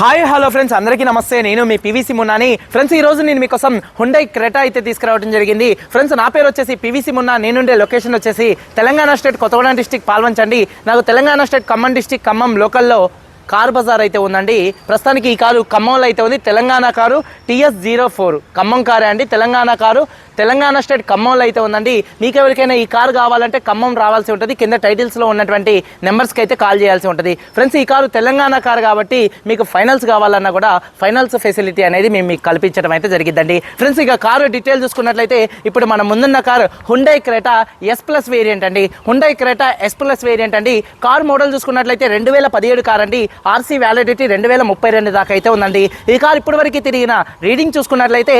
Hi hello friends. అందరికీ నమస్తే. నేను మీ పీవీసీ మున్నాని. ఫ్రెండ్స్ ఈ రోజు నేను మీకోసం హుండై క్రెటా అయితే తీసుకురావడం జరిగింది. ఫ్రెండ్స్ నా పేరు వచ్చేసి పివిసి మున్నా. నేనుండే లొకేషన్ వచ్చేసి తెలంగాణ స్టేట్ కొత్తగూడెం డిస్టిక్ పాల్వంచండి. నాకు తెలంగాణ స్టేట్ ఖమ్మం డిస్టిక్ ఖమ్మం లోకల్లో కార్ బజార్ అయితే ఉందండి. ప్రస్తుతానికి ఈ కారు ఖమ్మంలో అయితే ఉంది. Telangana car TS zero four. Khammam కారే అండి. తెలంగాణ కారు. తెలంగాణ స్టేట్ ఖమ్మంలో అయితే ఉందండి. మీకు ఎవరికైనా ఈ కారు కావాలంటే ఖమ్మం రావాల్సి ఉంటుంది. కింద టైటిల్స్లో ఉన్నటువంటి నెంబర్స్కి అయితే కాల్ చేయాల్సి ఉంటుంది. ఫ్రెండ్స్ ఈ కారు తెలంగాణ కారు కాబట్టి మీకు ఫైనల్స్ కావాలన్నా కూడా ఫైనల్స్ ఫెసిలిటీ అనేది మేము మీకు కల్పించడం అయితే జరిగిద్దండి. ఫ్రెండ్స్ ఇక కారు డీటెయిల్ చూసుకున్నట్లయితే ఇప్పుడు మన ముందున్న car Hyundai Creta S plus variant అండి. Hyundai Creta S plus variant అండి. కార్ మోడల్ చూసుకున్నట్లయితే రెండు వేల పదిహేడు కార్ అండి. ఆర్సీ వ్యాలిడిటీ రెండు వేల ముప్పై రెండు దాకా అయితే ఉందండి. ఈ కారు ఇప్పటి వరకు తిరిగిన రీడింగ్ చూసుకున్నట్లయితే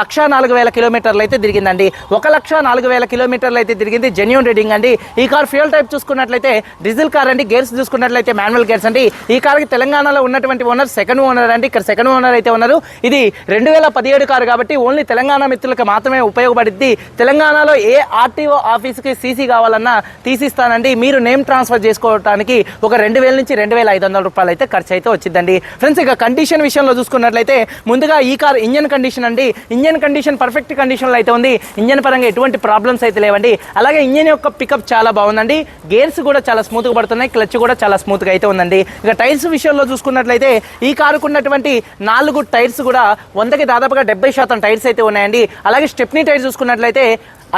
లక్ష నాలుగు వేల కిలోమీటర్లు అయితే తిరిగిందండి. ఒక లక్ష నాలుగు వేల కిలోమీటర్లు అయితే తిరిగింది జెన్యున్ రీడింగ్ అండి. ఈ కార్ ఫ్యూల్ టైప్ చూసుకున్నట్లయితే డీజిల్ కార్ అండి. గేర్స్ చూసుకున్నట్లయితే మాన్యువల్ గేర్స్ అండి. ఈ కార్కి తెలంగాణలో ఉన్నటువంటి ఓనర్ సెకండ్ ఓనర్ అండి. ఇక్కడ సెకండ్ ఓనర్ అయితే ఉన్నారు. ఇది రెండు వేల పదిహేడు కారు కాబట్టి ఓన్లీ తెలంగాణ మిత్రులకు మాత్రమే ఉపయోగపడుద్ది. తెలంగాణలో ఏ ఆర్టీఓ ఆఫీస్కి సీసీ కావాలన్నా తీసిస్తానండి. మీరు నేమ్ ట్రాన్స్ఫర్ చేసుకోవడానికి ఒక రెండు వేల నుంచి రెండు వేల ఐదు వందల రూపాయలు అయితే ఖర్చు అయితే వచ్చిందండి ఫ్రెండ్స్ ఇక కండిషన్ విషయంలో చూసుకున్నట్లయితే ముందుగా ఈ కార్ ఇంజన్ కండిషన్ అండి. ఇంజన్ కండిషన్ పర్ఫెక్ట్ కండిషన్లో అయితే ఉంది. ఇంజన్ పరంగా ఎటువంటి ప్రాబ్లమ్స్ అయితే లేవండి. అలాగే ఇంజన్ యొక్క పికప్ చాలా బాగుందండి. గేర్స్ కూడా చాలా స్మూత్గా పడుతున్నాయి. క్లచ్ కూడా చాలా స్మూత్గా అయితే ఉందండి. ఇక టైర్స్ విషయంలో చూసుకున్నట్లయితే ఈ కారుకు ఉన్నటువంటి నాలుగు టైర్స్ కూడా వందకి దాదాపుగా డెబ్బై శాతం టైర్స్ అయితే ఉన్నాయండి. అలాగే స్టెప్నీ టైర్ చూసుకున్నట్లయితే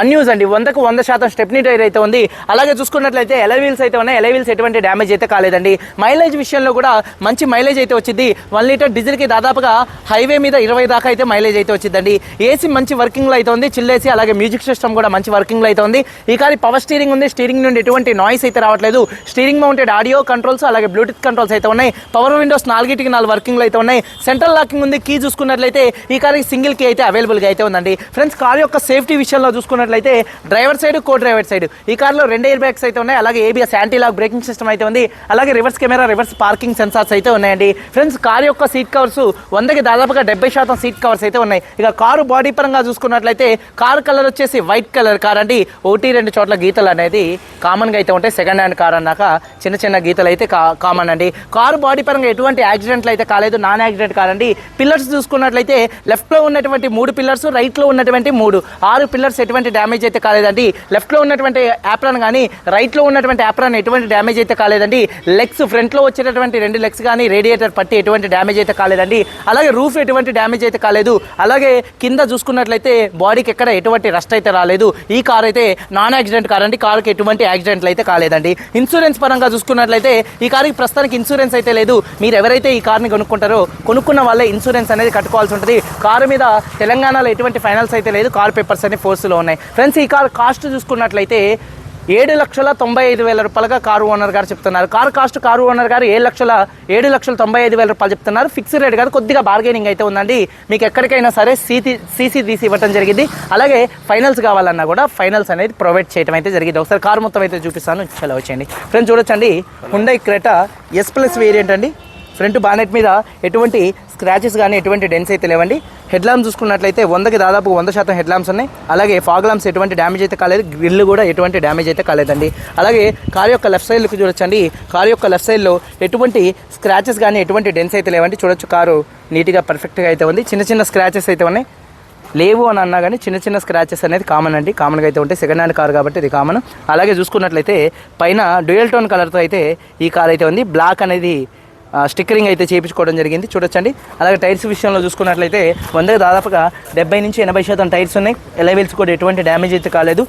అన్యూస్ అండి. వందకు వంద శాతం స్టెప్నీ టైర్ అయితే ఉంది. అలాగే చూసుకున్నట్లయితే ఎలవీల్స్ అయితే ఉన్నాయి. ఎలవీల్స్ ఎటువంటి డ్యామేజ్ అయితే కాలేదండి. మైలేజ్ విషయంలో కూడా మంచి మైలేజ్ అయితే వచ్చింది. వన్ లీటర్ డీజిల్కి దాదాపుగా హైవే మీద ఇరవై దాకా అయితే మైలేజ్ అయితే వచ్చిందండి. ఏసీ మంచి వర్కింగ్లో అయితే ఉంది. చిల్ ఏసీ అలాగే మ్యూజిక్ సిస్టమ్ కూడా మంచి వర్కింగ్లో అయితే ఉంది. ఈ కారి పవర్ స్టీరింగ్ ఉంది. స్టీరింగ్ నుండి ఎటువంటి నాయిస్ అయితే రావట్లేదు. స్టీరింగ్ మౌంటెడ్ ఆడియో కంట్రోల్స్ అలాగే బ్లూటూత్ కంట్రోల్స్ అయితే ఉన్నాయి. పవర్ విండోస్ నాలుగిటికి నాలుగు వర్కింగ్లో అయితే ఉన్నాయి. సెంట్రల్ లాకింగ్ ఉంది. కీ చూసుకున్నట్లయితే ఈ కార్కి సింగిల్ కీ అయితే అవైలబుల్గా అయితే ఉందండి. ఫ్రెండ్స్ కార్ యొక్క సేఫ్టీ విషయంలో చూసుకున్నట్లయితే driver side co driver side. ఈ కార్లో రెండు ఎయిర్ బ్యాగ్స్ అయితే ఉన్నాయి. అలాగే ABS anti lock braking system అయితే ఉంది. అలాగే reverse camera reverse parking sensors అయితే ఉన్నాయండి. ఫ్రెండ్స్ కార్ యొక్క సీట్ కవర్స్ వందకి దాదాపుగా డెబ్బై శాతం సీట్ కవర్స్ అయితే ఉన్నాయి. ఇక కారు బాడీ పరంగా చూసుకున్నట్లయితే కార్ కలర్ వచ్చేసి వైట్ కలర్ కార్ అండి. ఒకటి రెండు చోట్ల గీతలు అనేది కామన్గా అయితే ఉంటాయి. సెకండ్ హ్యాండ్ కార్ అన్నాక చిన్న చిన్న గీతలు అయితే కామన్ అండి. కారు బాడీ పరంగా ఎటువంటి యాక్సిడెంట్లు అయితే కాలేదు. నాన్ యాక్సిడెంట్ కార్ అండి. పిల్లర్స్ చూసుకున్నట్లయితే లెఫ్ట్లో ఉన్నటువంటి మూడు పిల్లర్స్ రైట్లో ఉన్నటువంటి మూడు. ఆరు పిల్లర్స్ ఎటువంటి డ్యామేజ్ అయితే కాలేదండి. లెఫ్ట్లో ఉన్నటువంటి యాప్రాన్ కానీ రైట్లో ఉన్నటువంటి యాప్రాన్ ఎటువంటి డ్యామేజ్ అయితే కాలేదండి. లెగ్స్ ఫ్రంట్లో వచ్చేటటువంటి రెండు లెగ్స్ కానీ రేడియేటర్ పట్టి ఎటువంటి డ్యామేజ్ అయితే కాలేదండి. అలాగే రూఫ్ ఎటువంటి డ్యామేజ్ అయితే కాలేదు. అలాగే కింద చూసుకున్నట్లయితే బాడీకి ఎక్కడ ఎటువంటి రస్ట్ అయితే రాలేదు. ఈ కార్ అయితే నాన్ యాక్సిడెంట్ కార్ అండి. కార్కి ఎటువంటి యాక్సిడెంట్లు అయితే కాలేదండి. ఇన్సూరెన్స్ పరంగా చూసుకున్నట్లయితే ఈ కార్కి ప్రస్తుతానికి ఇన్సూరెన్స్ అయితే లేదు. మీరు ఎవరైతే ఈ కార్ని కొనుక్కుంటారో కొనుక్కున్న వాళ్ళే ఇన్సూరెన్స్ అనేది కట్టుకోవాల్సి ఉంటుంది. కారు మీద తెలంగాణలో ఎటువంటి ఫైనల్స్ అయితే లేదు. కార్ పేపర్స్ అన్ని ఫోర్స్లో ఉన్నాయి. ఫ్రెండ్స్ ఈ కార్ కాస్ట్ చూసుకున్నట్లయితే ఏడు లక్షల తొంభై ఐదు వేల రూపాయలుగా కారు ఓనర్ గారు చెప్తున్నారు. కారు కాస్ట్ కారు ఓనర్ గారు ఏడు లక్షల ఏడు లక్షల తొంభై ఐదు వేల రూపాయలు చెప్తున్నారు. ఫిక్స్డ్ రేట్ కాదు కొద్దిగా బార్గెనింగ్ అయితే ఉందండి. మీకు ఎక్కడికైనా సరే సీసీ సీసీ తీసి ఇవ్వడం జరిగింది. అలాగే ఫైనల్స్ కావాలన్నా కూడా ఫైనల్స్ అనేది ప్రొవైడ్ చేయడం అయితే జరిగింది. ఒకసారి కారు మొత్తం అయితే చూపిస్తాను. చాలా వచ్చేయండి. ఫ్రెండ్స్ చూడొచ్చండి. Hyundai Creta S plus variant అండి. ఫ్రంట్ బానెట్ మీద ఎటువంటి స్క్రాచెస్ కానీ ఎటువంటి డెన్స్ అయితే లేవండి. హెడ్ ల్యాంప్స్ చూసుకున్నట్లయితే వందకి దాదాపు వంద శాతం హెడ్ ల్యాంప్స్ ఉన్నాయి. అలాగే ఫాగ్ ల్యాంప్స్ ఎటువంటి డ్యామేజ్ అయితే కాలేదు. గ్రిల్ కూడా ఎటువంటి డ్యామేజ్ అయితే కాలేదండి. అలాగే కార్ యొక్క లెఫ్ట్ సైడ్కి చూడొచ్చండి. కార్ యొక్క లెఫ్ట్ సైడ్లో ఎటువంటి స్క్రాచెస్ కానీ ఎటువంటి డెన్స్ అయితే లేవండి. చూడొచ్చు కారు నీట్గా పర్ఫెక్ట్గా అయితే ఉంది. చిన్న చిన్న స్క్రాచెస్ అయితే ఉన్నాయి. లేవు అని అన్నా కానీ చిన్న చిన్న స్క్రాచెస్ అనేది కామన్ అండి. కామన్గా అయితే ఉంటాయి. సెకండ్ హ్యాండ్ కార్ కాబట్టి ఇది కామన్ అలాగే చూసుకున్నట్లయితే పైన డ్యూయల్ టోన్ కలర్తో అయితే ఈ కార్ అయితే ఉంది. బ్లాక్ అనేది స్టిక్కరింగ్ అయితే చేయించుకోవడం జరిగింది. చూడొచ్చండి. అలాగే టైర్స్ విషయంలో చూసుకున్నట్లయితే వందకి దాదాపుగా డెబ్బై నుంచి ఎనభై శాతం టైర్స్ ఉన్నాయి. ఎలవెల్స్ కూడా ఎటువంటి డ్యామేజ్ అయితే కాలేదు.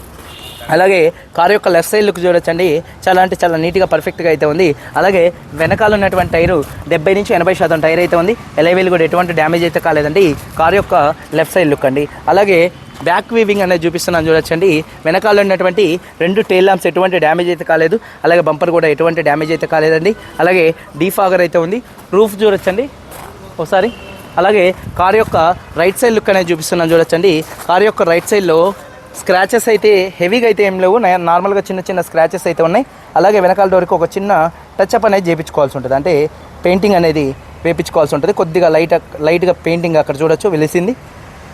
అలాగే కారు యొక్క లెఫ్ట్ సైడ్ లుక్ చూడొచ్చండి. చాలా అంటే చాలా నీట్గా పర్ఫెక్ట్గా అయితే ఉంది. అలాగే వెనకాల ఉన్నటువంటి టైరు డెబ్బై నుంచి ఎనభై శాతం టైర్ అయితే ఉంది. ఎలవేలు కూడా ఎటువంటి డ్యామేజ్ అయితే కాలేదండి. కారు యొక్క లెఫ్ట్ సైడ్ లుక్ అండి. అలాగే బ్యాక్ వీవింగ్ అనేది చూపిస్తున్నాను చూడొచ్చండి. వెనకాల ఉన్నటువంటి రెండు టైల్ లాంప్స్ ఎటువంటి డ్యామేజ్ అయితే కాలేదు. అలాగే బంపర్ కూడా ఎటువంటి డ్యామేజ్ అయితే కాలేదండి. అలాగే డీఫాగర్ అయితే ఉంది. రూఫ్ చూడొచ్చండి. ఒకసారి. అలాగే కార్ యొక్క రైట్ సైడ్ లుక్ అనేది చూపిస్తున్నాను చూడొచ్చండి. కార్ యొక్క రైట్ సైడ్లో స్క్రాచెస్ అయితే హెవీగా అయితే ఏం లేవు. నార్మల్గా చిన్న చిన్న స్క్రాచెస్ అయితే ఉన్నాయి. అలాగే వెనకాల డోర్కి ఒక చిన్న టచ్అప్ అనేది చేయించుకోవాల్సి ఉంటుంది. అంటే పెయింటింగ్ అనేది వేపించుకోవాల్సి ఉంటుంది. కొద్దిగా లైట్ లైట్గా పెయింటింగ్ అక్కడ చూడొచ్చు. వెలిసింది.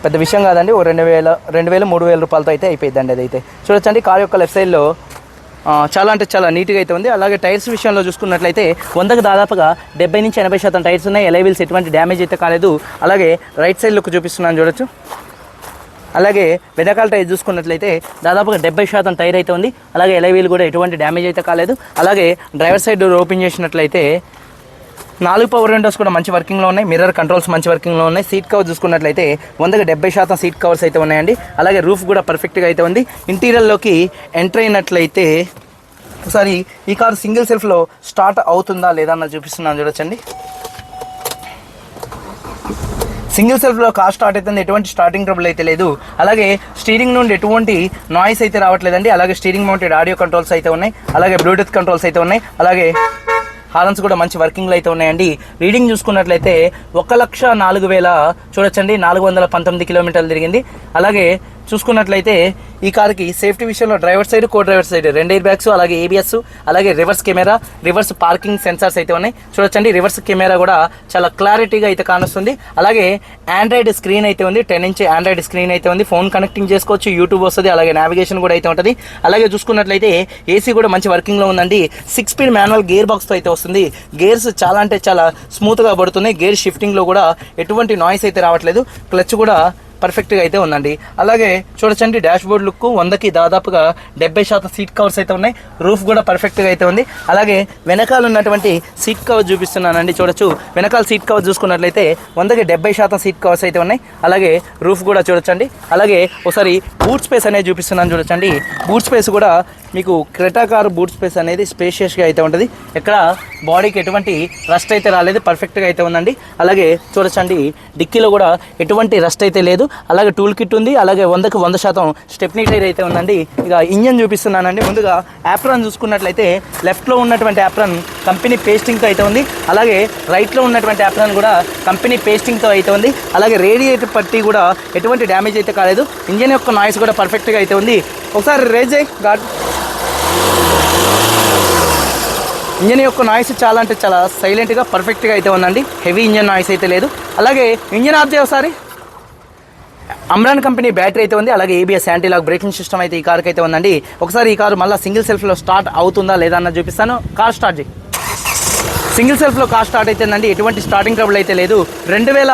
పెద్ద విషయం కాదండి. ఓ రెండు వేల రెండు వేల మూడు వేల రూపాయలతో అయితే అయిపోయిందండి అదైతే. అయితే చూడొచ్చండి కార్ యొక్క లెఫ్ట్ సైడ్లో చాలా అంటే చాలా నీట్గా అయితే ఉంది. అలాగే టైర్స్ విషయంలో చూసుకున్నట్లయితే వందకు దాదాపుగా డెబ్బై నుంచి ఎనభై శాతం టైర్స్ ఉన్నాయి. ఎలైవిల్స్ ఎటువంటి డ్యామేజ్ అయితే కాలేదు. అలాగే రైట్ సైడ్ లుక్ చూపిస్తున్నాను చూడొచ్చు. అలాగే వెనకాల టైర్ చూసుకున్నట్లయితే దాదాపుగా డెబ్బై శాతం టైర్ అయితే ఉంది. అలాగే ఎలైవీల్ కూడా ఎటువంటి డ్యామేజ్ అయితే కాలేదు. అలాగే డ్రైవర్ సైడ్ డోర్ ఓపెన్ చేసినట్లయితే నాలుగు పవర్ విండోస్ కూడా మంచి వర్కింగ్లో ఉన్నాయి. మిర్రర్ కంట్రోల్స్ మంచి వర్కింగ్లో ఉన్నాయి. సీట్ కవర్ చూసుకున్నట్లయితే వందకి డెబ్బై శాతం సీట్ కవర్స్ అయితే ఉన్నాయండి. అలాగే రూఫ్ కూడా పర్ఫెక్ట్గా అయితే ఉంది. ఇంటీరియర్లోకి ఎంటర్ అయినట్లయితే ఒకసారి ఈ కారు సింగిల్ సెల్ఫ్లో స్టార్ట్ అవుతుందా లేదా అన్నది చూపిస్తున్నాను చూడొచ్చండి. సింగిల్ సెల్ఫ్లో కార్ స్టార్ట్ అవుతుంది ఎటువంటి స్టార్టింగ్ ట్రబుల్ అయితే లేదు. అలాగే స్టీరింగ్ నుండి ఎటువంటి నాయిస్ అయితే రావట్లేదండి. అలాగే స్టీరింగ్ మౌంటెడ్ ఆడియో కంట్రోల్స్ అయితే ఉన్నాయి. అలాగే బ్లూటూత్ కంట్రోల్స్ అయితే ఉన్నాయి. అలాగే హార్న్స్ కూడా మంచి వర్కింగ్లో అయితే ఉన్నాయండి. రీడింగ్ చూసుకున్నట్లయితే ఒక లక్ష నాలుగు వేల చూడొచ్చండి. నాలుగు వందల పంతొమ్మిది కిలోమీటర్లు తిరిగింది. అలాగే చూసుకున్నట్లయితే ఈ కార్కి సేఫ్టీ విషయంలో driver side co driver side రెండు ఎయిర్ బ్యాగ్స్ అలాగే ఏబిఎస్ అలాగే reverse camera reverse parking sensors అయితే ఉన్నాయి. చూడొచ్చండి రివర్స్ కెమెరా కూడా చాలా క్లారిటీగా అయితే కానొస్తుంది. అలాగే ఆండ్రాయిడ్ స్క్రీన్ అయితే ఉంది టెన్ ఇంచ్ ఆండ్రాయిడ్ స్క్రీన్ అయితే ఉంది. ఫోన్ కనెక్టింగ్ చేసుకోవచ్చు యూట్యూబ్ వస్తుంది అలాగే నావిగేషన్ కూడా అయితే ఉంటుంది. అలాగే చూసుకున్నట్లయితే ఏసీ కూడా మంచి వర్కింగ్లో ఉందండి. సిక్స్ స్పీడ్ మాన్యువల్ గేర్ బాక్స్తో అయితే వస్తుంది. గేర్స్ చాలా అంటే చాలా స్మూత్గా పడుతున్నాయి. గేర్ షిఫ్టింగ్లో కూడా ఎటువంటి నాయిస్ అయితే రావట్లేదు. క్లచ్ కూడా పర్ఫెక్ట్గా అయితే ఉందండి. అలాగే చూడొచ్చండి డాష్ బోర్డ్ లుక్ వందకి దాదాపుగా డెబ్బై శాతం సీట్ కవర్స్ అయితే ఉన్నాయి. రూఫ్ కూడా పర్ఫెక్ట్గా అయితే ఉంది. అలాగే వెనకాల ఉన్నటువంటి సీట్ కవర్ చూపిస్తున్నానండి చూడొచ్చు. వెనకాల సీట్ కవర్ చూసుకున్నట్లయితే వందకి డెబ్బై శాతం సీట్ కవర్స్ అయితే ఉన్నాయి. అలాగే రూఫ్ కూడా చూడొచ్చండి. అలాగే ఒకసారి బూట్ స్పేస్ అనేది చూపిస్తున్నాను చూడొచ్చండి. బూట్ స్పేస్ కూడా మీకు క్రెటాకార్ బూట్ స్పేస్ అనేది స్పేషియస్గా అయితే ఉంటుంది. ఎక్కడ బాడీకి ఎటువంటి రస్ట్ అయితే రాలేదు పర్ఫెక్ట్గా అయితే ఉందండి. అలాగే చూడొచ్చండి డిక్కీలో కూడా ఎటువంటి రస్ట్ అయితే లేదు. అలాగే టూల్ కిట్ ఉంది అలాగే వందకు వంద శాతం స్టెప్నీ టైర్ అయితే ఉందండి. ఇక ఇంజన్ చూపిస్తున్నానండి. ముందుగా యాప్రాన్ చూసుకున్నట్లయితే లెఫ్ట్లో ఉన్నటువంటి యాప్రాన్ కంపెనీ పేస్టింగ్తో అయితే ఉంది. అలాగే రైట్లో ఉన్నటువంటి యాప్రాన్ కూడా కంపెనీ పేస్టింగ్తో అయితే ఉంది. అలాగే రేడియేటర్ పట్టి కూడా ఎటువంటి డ్యామేజ్ అయితే కాలేదు. ఇంజన్ యొక్క నాయిస్ కూడా పర్ఫెక్ట్గా అయితే ఉంది. ఒకసారి రేజ్ చేయి. ఘాట్ ఇంజన్ యొక్క నాయిస్ చాలా అంటే చాలా సైలెంట్గా పర్ఫెక్ట్గా అయితే ఉందండి. హెవీ ఇంజన్ నాయిస్ అయితే లేదు. అలాగే ఇంజన్ ఆఫ్ చేయ ఒకసారి. అమ్రాన్ కంపెనీ బ్యాటరీ అయితే ఉంది. అలాగే ABS anti lock braking system అయితే ఈ కార్కి అయితే ఉందండి. ఒకసారి ఈ కారు మళ్ళీ సింగిల్ సెల్ఫ్లో స్టార్ట్ అవుతుందా లేదా అన్నది చూపిస్తాను. కార్ స్టార్ట్ చేయి. సింగిల్ సెల్ఫ్లో కార్ స్టార్ట్ అవుతుందండి ఎటువంటి స్టార్టింగ్ ట్రబుల్ అయితే లేదు. రెండు వేల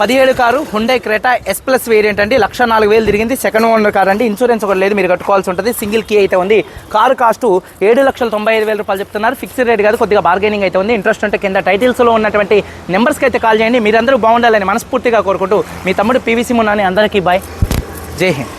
పదిహేడు car Hyundai Creta S plus variant అండి. లక్ష నాలుగు వేలు తిరిగింది. సెకండ్ ఓనర్ కార్ అండి. ఇన్సూరెన్స్ ఒకటి లేదు మీరు కట్టుకోవాల్సి ఉంటుంది. సింగిల్ కీ అయితే ఉంది. కారు కాస్ట్ ఏడు లక్షల తొంభై ఐదు వేల రూపాయలు చెప్తున్నారు. ఫిక్స్డ్ రేట్ కాదు కొద్దిగా బార్గెనింగ్ అయితే ఉంది. ఇంట్రెస్ట్ ఉంటే కింద టైటిల్స్లో ఉన్నటువంటి నెంబర్స్కి అయితే కాల్ చేయండి. మీరందరూ బాగుండాలని మనస్ఫూర్తిగా కోరుకుంటూ మీ తమ్ముడు పీవీసీ మున్నాని అందరికీ బాయ్ జై హింద్.